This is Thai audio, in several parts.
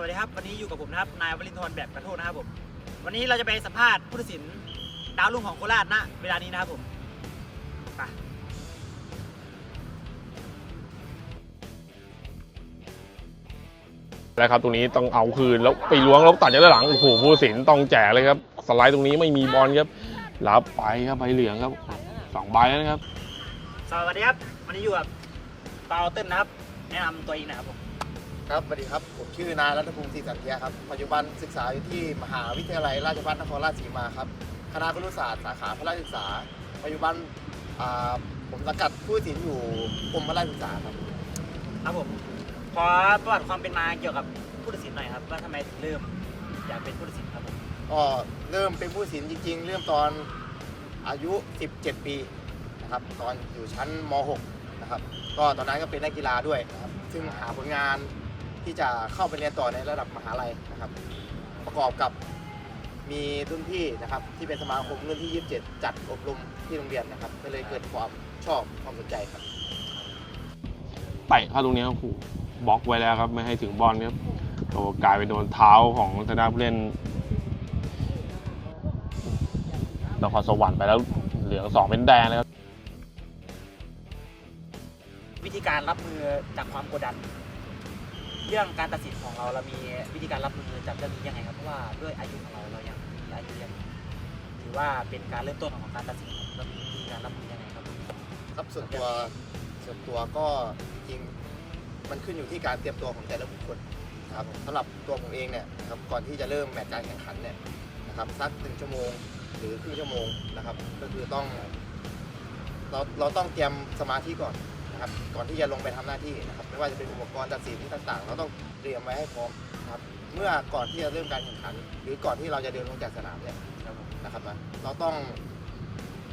สวัสดีครับวันนี้อยู่กับผมนะครับนายวรินทร์แบบกระโทษนะครับผมวันนี้เราจะไปสัมภาษณ์ผู้ตัดสินดาวรุ่งของโคราชณเวลานี้นะครับผมไปแล้วครับตรงนี้ต้องเอาคืนแล้วไปล้วงแล้วตัดจากด้านหลังโอ้โหผู้ตัดสินต้องแจกเลยครับสไลด์ตรงนี้ไม่มีบอลครับรับไปครับใบเหลืองครับสองใบแล้วนะครับสวัสดีครับวันนี้อยู่กับเปาเติ้ลนะครับ แนะนำตัวเองหนะครับผม ครับสวัสดีครับ ผมชื่อนายรัตภูมิศรีสันเทียครับ ปัจจุบันศึกษาอยู่ที่มหาวิทยาลัยราชภัฏนครราชสีมาครับ คณะครุศาสตร์สาขาพระราชศึกษา ปัจจุบันอ่าผมสังกัดผู้ตัดสินอยู่กรมพระราชศึกษาครับ ครับผม ขอประวัติความเป็นมาเกี่ยวกับผู้ตัดสินหน่อยครับว่าทำไมถึงเริ่มอยากเป็นผู้ตัดสินครับผมก็เริ่มเป็นผู้ตัดสินจริง ๆ เริ่มตอนอายุ 17 ปีนะครับ ตอนอยู่ชั้นม .6 นะครับ ก็ตอนนั้นก็เป็นนักกีฬาด้วยนะครับ ซึ่งหาผลงาน ที่จะเข้าไปเรียนต่อในระดับมหาลัยนะครับ ประกอบกับมีรุ่นพี่นะครับที่เป็นสมาคมรุ่นที่ 27 จัดอบรมที่โรงเรียนนะครับก็เลยเกิดความชอบความสนใจครับเตะเข้าตรงนี้โอ้โหบล็อกไว้แล้วครับ ไม่ให้ถึงบอลครับโอ้กลายไปโดนเท้าของทางด้านผู้เล่นนครสวรรค์ไปแล้วเหลืองสองเป็นแดงเลยครับวิธีการรับมือจากความกดดัน เรื่องการตัดสินของเราเรามีวิธีการรับมือจากเรื่องนี้ยังไงครับเพราะว่าด้วยอายุของเราเรายังมีอายุยังถือว่าเป็นการเริ่มต้นของการตัดสินเรามีวิธีการรับมือยังไงครับครับส่วนตัวส่วนตัวก็จริงมันขึ้นอยู่ที่การเตรียมตัวของแต่ละบุคคลนครับสำหรับตัวผมเองเนี่ยครับก่อนที่จะเริ่มแมตช์การแข่งขันเนี่ยนะครับสักหนึ่งชั่วโมงหรือครึ่งชั่วโมงนะครับ ก็คือต้องเราเราต้องเตรียมสมาธิก่อน นะครับก่อนที่จะลงไปทำหน้าที่นะครับไม่ว่าจะเป็นอุปกรณ์ตัดสินต่างๆ เราต้องเตรียมไว้ให้พร้อมนะครับเมื่อก่อนที่จะเริ่มการแข่งขัน หรือก่อนที่เราจะเดินลงจากสนามเนี่ยนะครับนะเราต้อง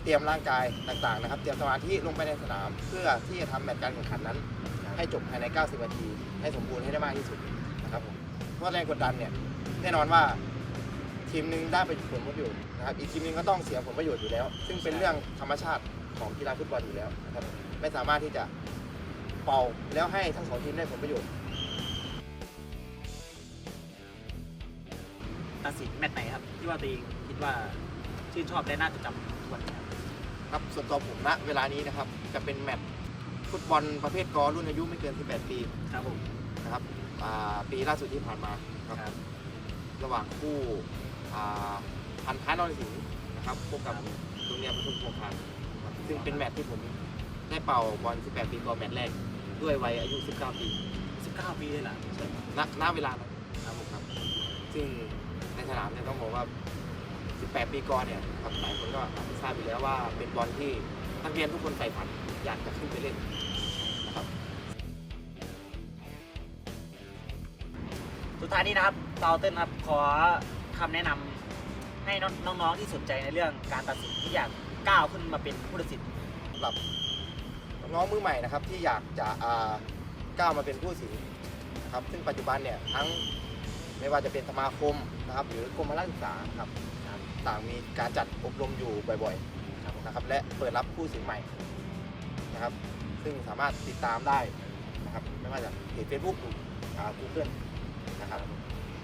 เตรียมร่างกายต่างๆนะครับ เตรียมสมาธิลงไปในสนาม เพื่อที่จะทำแมตช์การแข่งขันนั้น ให้จบภายใน 90 นาที ให้สมบูรณ์ให้ได้มากที่สุดนะครับผมเพราะแรงกดดันเนี่ยแน่นอนว่าทีมหนึ่งได้ไปผลประโยชน์นะครับอีกทีมหนึงก็ต้องเสียผลประโยชน์อยู่แล้ว ซึ่งเป็นเรื่องธรรมชาติของกีฬาฟุตบอลอยู่แล้วนะครับ ไม่สามารถที่จะเป่าแล้วให้ทั้งสองทีมได้ผลประโยชน์ตัดสินแมตช์ไหนครับ ที่ว่าตัวเองคิดว่าชื่นชอบและน่าจดจำทุกวันนี้ครับครับส่วนตัวผมณเวลานี้นะครับ จะเป็นแมตช์ฟุตบอลประเภทกอรุ่นอายุไม่เกิน 18 ปีครับผมนะครับอ่าปีล่าสุดที่ผ่านมาครับครับ ระหว่างคู่อ่าพันท้ายนรสิงห์นะครับพบกับโรงเรียนปทุมโพคานครับซึ่งเป็นแมตช์ที่ผม ได้เป่าบอล 18 ปีก่อนแมตช์แรก ด้วยวัยอายุ 19 ปี 19 ปีเลยเหรอณณเวลานั้นครับผมครับ ซึ่งในสนามเนี่ยต้องบอกว่า 18 ปีก่อนเนี่ยครับหลายคนก็อาจจะทราบอยู่แล้วว่าเป็นบอลที่นักเรียนทุกคนใฝ่ฝันอยากจะขึ้นไปเล่นนะครับสุดท้ายนี้นะครับเตาเติ้ลครับขอคำแนะนำให้น้องๆที่สนใจในเรื่องการตัดสินที่อยากก้าวขึ้นมาเป็นผู้ตัดสิน สำหรับ น้องมือใหม่นะครับที่อยากจะก้าวมาเป็นผู้สินนะครับซึ่งปัจจุบันเนี่ยทั้งไม่ว่าจะเป็นสมาคมนะครับหรือกรมพละศึกษาครับต่างมีการจัดอบรมอยู่บ่อยๆนะครับและเปิดรับผู้สินใหม่นะครับ ซึ่งสามารถติดตามได้นะครับไม่ว่าจะเพจเฟซบุ๊กกูเกิลนะครับ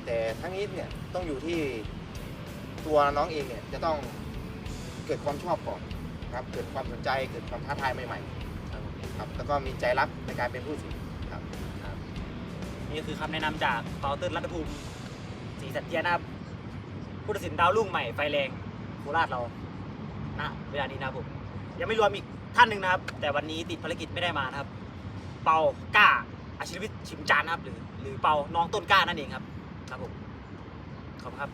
แต่ทั้งนี้เนี่ยต้องอยู่ที่ตัวน้องเองเนี่ยจะต้องเกิดความชอบก่อนครับเกิดความสนใจเกิดความท้าทายใหม่ๆ ครับแล้วก็มีใจรักในการเป็นผู้สินครับนี่ก็คือคำแนะนำจากเปาเติ้ลรัตภูมิศรีสันเทียนะครับผู้ตัดสินดาวรุ่งใหม่ไฟแรงโคราชเราณเวลานี้นะครับผมยังไม่รวมอีกท่านหนึ่งนะครับ แต่วันนี้ติดภารกิจไม่ได้มานะครับ เปาก้าอาชีวิตชิมจานนะครับหรือหรือเปาน้องต้นกล้านั่นเองครับ ครับผมขอบคุณครับ